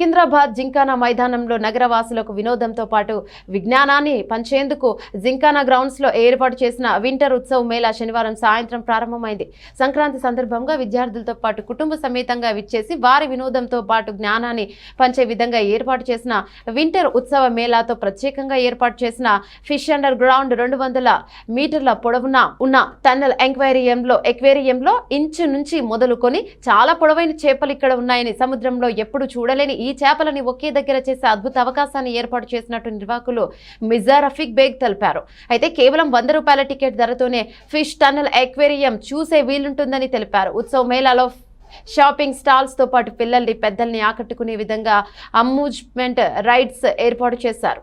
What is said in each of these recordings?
సికింద్రాబాద్ జింకానా మైదానంలో నగరవాసులకు వినోదంతో పాటు విజ్ఞానాన్ని పంచేందుకు జింకానా గ్రౌండ్స్లో ఏర్పాటు చేసిన వింటర్ ఉత్సవ్ మేళా శనివారం సాయంత్రం ప్రారంభమైంది. సంక్రాంతి సందర్భంగా విద్యార్థులతో పాటు కుటుంబ సమేతంగా విచ్చేసి వారి వినోదంతో పాటు జ్ఞానాన్ని పంచే విధంగా ఏర్పాటు చేసిన వింటర్ ఉత్సవ మేళాతో ప్రత్యేకంగా ఏర్పాటు చేసిన ఫిష్ అండర్ గ్రౌండ్ రెండు వందల మీటర్ల పొడవున ఉన్న టన్నెల్ ఎంక్వేరియంలో ఎక్వేరియంలో ఇంచు నుంచి మొదలుకొని చాలా పొడవైన చేపలు ఇక్కడ ఉన్నాయని సముద్రంలో ఎప్పుడు చూడలేని ఈ చేపలని ఒకే దగ్గర చేసే అద్భుత అవకాశాన్ని ఏర్పాటు చేసినట్టు నిర్వాహకులు మిజా రఫీక్ బేగ్ తెలిపారు. అయితే కేవలం వంద రూపాయల టికెట్ ధరతోనే ఫిష్ టన్నల్ ఎక్వేరియం చూసే వీలుంటుందని తెలిపారు. ఉత్సవ మేళాలో షాపింగ్ స్టాల్స్తో పాటు పిల్లల్ని పెద్దల్ని ఆకట్టుకునే విధంగా అమ్యూజ్మెంట్ రైడ్స్ ఏర్పాటు చేశారు.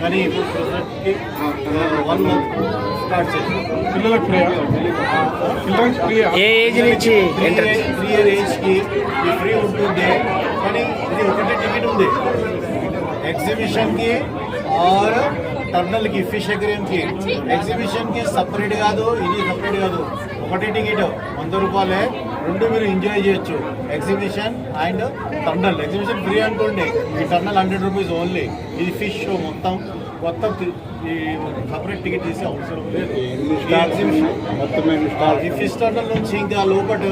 కానీ ఇప్పుడు వన్ మంత్ స్టార్ట్ చేసాం పిల్లలకు ఫ్రీ పిల్లలకు ఫ్రీ ఏ ఏజ్ నుంచి ఎంటర్ త్రీ ఇయర్ ఏజ్కి ఫ్రీ ఉంటుంది కానీ ఇది ఒకటే టికెట్ ఉంది. ఎగ్జిబిషన్కి ఆర్ టర్నల్కి ఫిష్ అక్వేరియంకి ఎగ్జిబిషన్కి సపరేట్ కాదు ఇది సపరేట్ కాదు. ఒకటే టికెట్ వంద రూపాయలే. రెండు మీరు ఎంజాయ్ చేయొచ్చు. Exhibition and tunnel. Exhibition free అనుకోండి ఈ టర్నల్ హండ్రెడ్ రూపీస్ ఓన్లీ. ఇది ఫిష్ షో మొత్తం. మొత్తం తి- ఈ సపరేట్ టికెట్ తీసే అవసరం లేదు. టర్నల్ నుంచి ఇంకా లోపల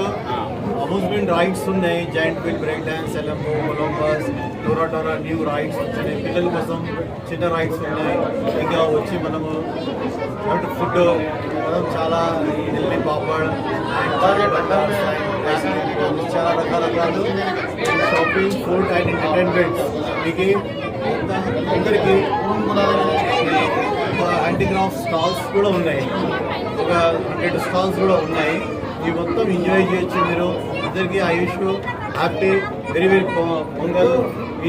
అమ్యూజ్మెంట్ రైడ్స్ ఉన్నాయి. Joint wheel break dance ఎలమో Columbus Tora Tora new rides వచ్చినాయి పిల్లల కోసం చిన్న రైడ్స్ ఉన్నాయి. ఇంకా వచ్చి మనము ఫుడ్ మనం చాలా ఢిల్లీ పాపడ్ చాలా రకరకాలు షాపింగ్ ఫుడ్ అండ్ ఎంటర్టైన్మెంట్ మీకు అందరికీ హ్యాండిక్రాఫ్ట్ స్టాల్స్ కూడా ఉన్నాయి. ఒక హండ్రెడ్ స్టాల్స్ కూడా ఉన్నాయి. ఇవి మొత్తం ఎంజాయ్ చేయొచ్చు మీరు. అందరికీ ఆయుష్ హ్యాపీ వెరీ వెరీ పొంగల్. మీ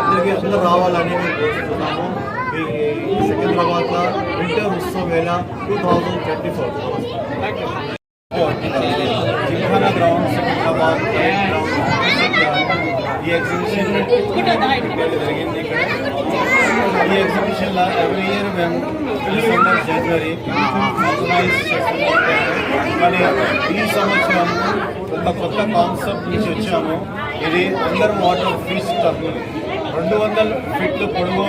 అందరికీ అందరూ రావాలని మేము కోరుతున్నాము. ఈ సికింద్రాబాద్లో వింటర్ ఉత్సవం వేళ two thousand twenty four ground Secunderabad ఈ ఎగ్జిబిషన్ జరిగింది ఈ ఎగ్జిబిషన్లో ఎవ్రీ ఇయర్ మేము జనవరి కానీ ఈ సంవత్సరం ఒక కొత్త కాన్సెప్ట్ నుంచి వచ్చాము ఇది అండర్ వాటర్ ఫిష్ టర్నల్ రెండు వందల ఫీట్లు పొడవు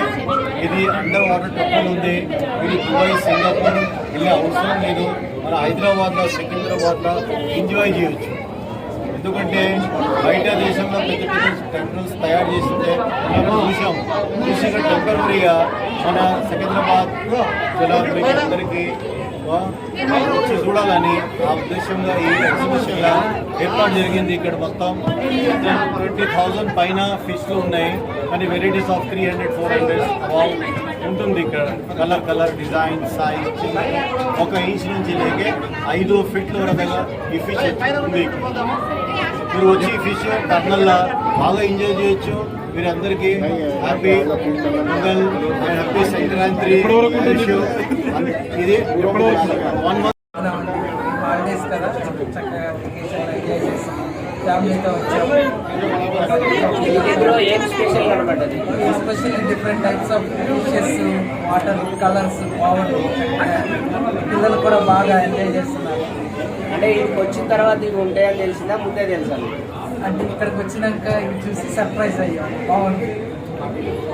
ఇది అండర్ వాటర్ టర్నల్ ఉంది ఇది దుబాయ్ సింగపూర్ వెళ్ళే అవసరం లేదు మన హైదరాబాద్లో సికింద్రాబాద్లో ఎంజాయ్ చేయొచ్చు ఎందుకంటే బయట దేశంలో పెద్ద పెద్ద టెంపుల్స్ తయారు చేస్తే మనం చూసాం. చూసి టెంపరీగా మన సికింద్రాబాద్ జనాలకి అందరికీ వచ్చి చూడాలని ఆ ఉద్దేశంగా ఈ ఎగ్జిబిషన్లో ఏర్పాటు జరిగింది. ఇక్కడ మొత్తం ట్వంటీ థౌజండ్ పైన ఫిష్లు ఉన్నాయి. కానీ varieties of three hundred four hundred ఉంటుంది ఇక్కడ. కలర్ కలర్ డిజైన్ సైజ్ ఒక ఇంచ్ నుంచి లేకే ఐదు ఫీట్ల వరకు ఈ ఫిష్ ఉంది మీరు వచ్చి ఈ ఫిష్ టర్నల్లా బాగా ఎంజాయ్ చేయొచ్చు. మీరు అందరికీ హ్యాపీ పొంగల్ హ్యాపీ సంక్రాంతి ఇది వన్ మంత్ హాలిడేస్ కదా. చక్కగా ఫ్యామిలీతో వచ్చాము. Special different types of fishes water colours బాగుంది పిల్లలు కూడా బాగా ఎంజాయ్ చేస్తున్నారు. అంటే ఇక్కడికి వచ్చిన తర్వాత ఇవి ఉంటాయని తెలిసిందా? ముందే తెలుసా అంటే ఇక్కడికి వచ్చినాక ఇవి చూసి సర్ప్రైజ్ అయ్యాం. బాగుంది.